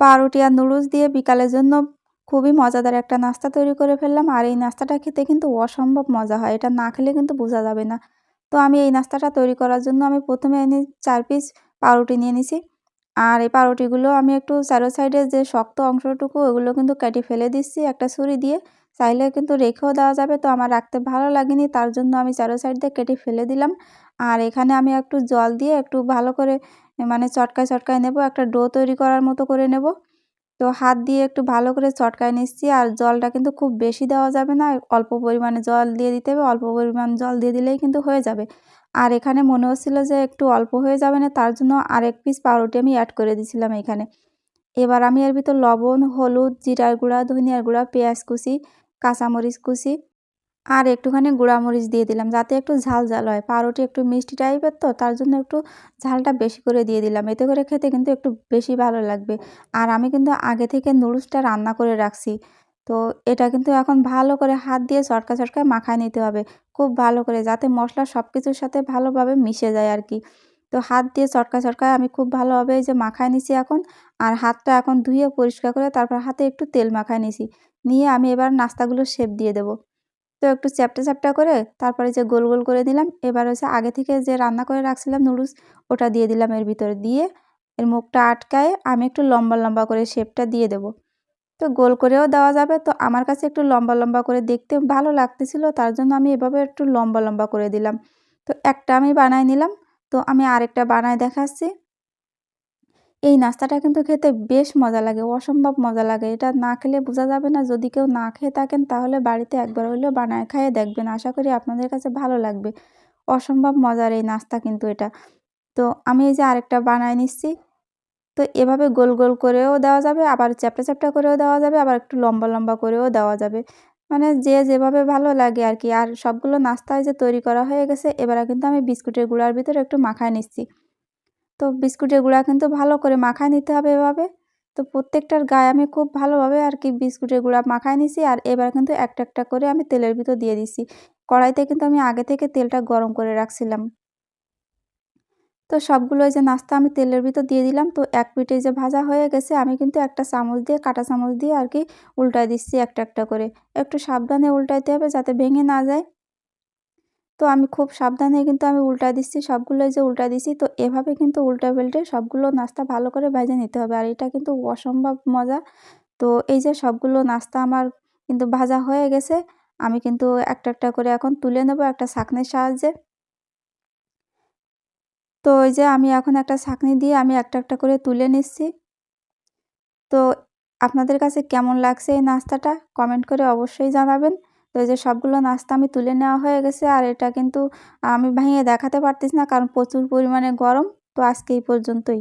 পাউরুটি আর নুডলস দিয়ে বিকালের জন্য খুবই মজাদার একটা নাস্তা তৈরি করে ফেললাম। আর এই নাস্তাটা খেতে কিন্তু অসম্ভব মজা হয়। এটা না খেলে কিন্তু বোঝা যাবে না। তো আমি এই নাস্তাটা তৈরি করার জন্য আমি প্রথমে এনে চার পিস পাউরুটি নিয়ে নিছি। আর এই পাউরুটিগুলো আমি একটু চারো সাইডে যে শক্ত অংশটুকু, ওগুলো কিন্তু কেটে ফেলে দিচ্ছি একটা ছুরি দিয়ে। চাইলে কিন্তু রেখেও দেওয়া যাবে, তো আমার রাখতে ভালো লাগেনি, তার জন্য আমি চারো সাইড দিয়ে কেটে ফেলে দিলাম। আর এখানে আমি একটু জল দিয়ে একটু ভালো করে মানে চটকায় চটকায় নেব, একটা ডো তৈরি করার মতো করে নেব। তো হাত দিয়ে একটু ভালো করে চটকায় নিচ্ছি আর জলটা কিন্তু খুব বেশি দেওয়া যাবে না। অল্প পরিমাণে জল দিয়ে দিতে হবে, অল্প পরিমাণ জল দিয়ে দিলেই কিন্তু হয়ে যাবে। আর এখানে মনে হচ্ছিল যে একটু অল্প হয়ে যাবে না, তার জন্য আরেক পিস পাউরুটি আমি অ্যাড করে দিয়েছিলাম এখানে। এবার আমি এর ভিতর লবণ, হলুদ, জিরার গুঁড়া, ধনিয়ার গুঁড়া, পেঁয়াজ কুচি, কাঁচামরিচ কুচি আর একটুখানি গুঁড়ামরিচ দিয়ে দিলাম, যাতে একটু ঝাল ঝাল হয়। পাউরুটি একটু মিষ্টি টাইপের তো, তার জন্য একটু ঝালটা বেশি করে দিয়ে দিলাম। এতে করে খেতে কিন্তু একটু বেশি ভালো লাগবে। আর আমি কিন্তু আগে থেকে নুডলসটা রান্না করে রাখছি। তো এটা কিন্তু এখন ভালো করে হাত দিয়ে চটকা চটকায় মাখায় নিতে হবে। খুব ভালো করে, যাতে মশলা সব কিছুর সাথে ভালোভাবে মিশে যায় আর কি। তো হাত দিয়ে চটকা চটকায় আমি খুব ভালোভাবে যে মাখায় নিছি এখন, আর হাতটা এখন ধুয়ে পরিষ্কার করে তারপর হাতে একটু তেল মাখায় নিছি। নিয়ে আমি এবার নাস্তাগুলো শেপ দিয়ে দেবো। তো একটু চ্যাপটা চ্যাপটা করে তারপরে যে গোল গোল করে দিলাম, এবার হচ্ছে আগে থেকে যে রান্না করে রাখছিলাম নুডলস, ওটা দিয়ে দিলাম এর ভিতরে দিয়ে। এর মুখটা আটকায় আমি একটু লম্বা লম্বা করে শেপটা দিয়ে দেবো। তো গোল করেও দেওয়া যাবে, তো আমার কাছে একটু লম্বা লম্বা করে দেখতে ভালো লাগতেছিল, তার জন্য আমি এভাবে একটু লম্বা লম্বা করে দিলাম। তো একটা আমি বানাই নিলাম, তো আমি আরেকটা বানায় দেখাচ্ছি। এই নাস্তাটা কিন্তু খেতে বেশ মজা লাগে, অসম্ভব মজা লাগে। এটা না খেলে বোঝা যাবে না, যদি কেউ না খেয়ে থাকেন তাহলে বাড়িতে একবার হলেও বানায় খাইয়ে দেখবেন। আশা করি আপনাদের কাছে ভালো লাগবে। অসম্ভব মজার এই নাস্তা কিন্তু এটা। তো আমি এই যে আরেকটা বানায় নিচ্ছি। তো এভাবে গোল গোল করেও দেওয়া যাবে, আবার চ্যাপটা চ্যাপটা করেও দেওয়া যাবে, আবার একটু লম্বা লম্বা করেও দেওয়া যাবে। মানে যে যেভাবে ভালো লাগে আর কি। আর সবগুলো নাস্তায় যে তৈরি করা হয়ে গেছে, এবারে কিন্তু আমি বিস্কুটের গুঁড়ার ভিতরে একটু মাখায় নিচ্ছি। তো বিস্কুটের গুঁড়া কিন্তু ভালো করে মাখায় নিতে হবে এভাবে। তো প্রত্যেকটার গায়ে আমি খুব ভালোভাবে আর কি বিস্কুটের গুঁড়া মাখায় নিছি আর এবার কিন্তু একটা একটা করে আমি তেলের ভিতর দিয়ে দিছি। কড়াইতে কিন্তু আমি আগে থেকে তেলটা গরম করে রাখছিলাম। তো সবগুলো যে নাস্তা আমি তেলের ভিতর দিয়ে দিলাম। তো এক পিঠে যে ভাজা হয়ে গেছে আমি কিন্তু একটা চামচ দিয়ে, কাটা চামচ দিয়ে আর কি উল্টায় দিচ্ছি একটা একটা করে। একটু সাবধানে উল্টাইতে হবে যাতে ভেঙে না যায়। তো আমি খুব সাবধানে কিন্তু আমি উল্টা দিচ্ছি, সবগুলোই যে উল্টা দিচ্ছি তো এভাবে কিন্তু উল্টা বেল্টে সবগুলো নাস্তা ভালো করে ভেজে নিতে হবে। আর এটা কিন্তু অসম্ভব মজা। তো এই যে সবগুলো নাস্তা আমার কিন্তু ভাজা হয়ে গেছে, আমি কিন্তু একটা একটা করে এখন তুলে নেব একটা ছাঁকনির সাহায্যে। তো ওই যে আমি এখন একটা ছাঁকনি দিয়ে আমি একটা একটা করে তুলে নিচ্ছি। তো আপনাদের কাছে কেমন লাগছে এই নাস্তাটা? কমেন্ট করে অবশ্যই জানাবেন। তো এই যে সবগুলো নাস্তা আমি তুলে নেওয়া হয়ে গেছে, আর এটা কিন্তু আমি ভাঙিয়ে দেখাতে পারতেছি না কারণ প্রচুর পরিমাণে গরম, তো আজকে এই পর্যন্তই।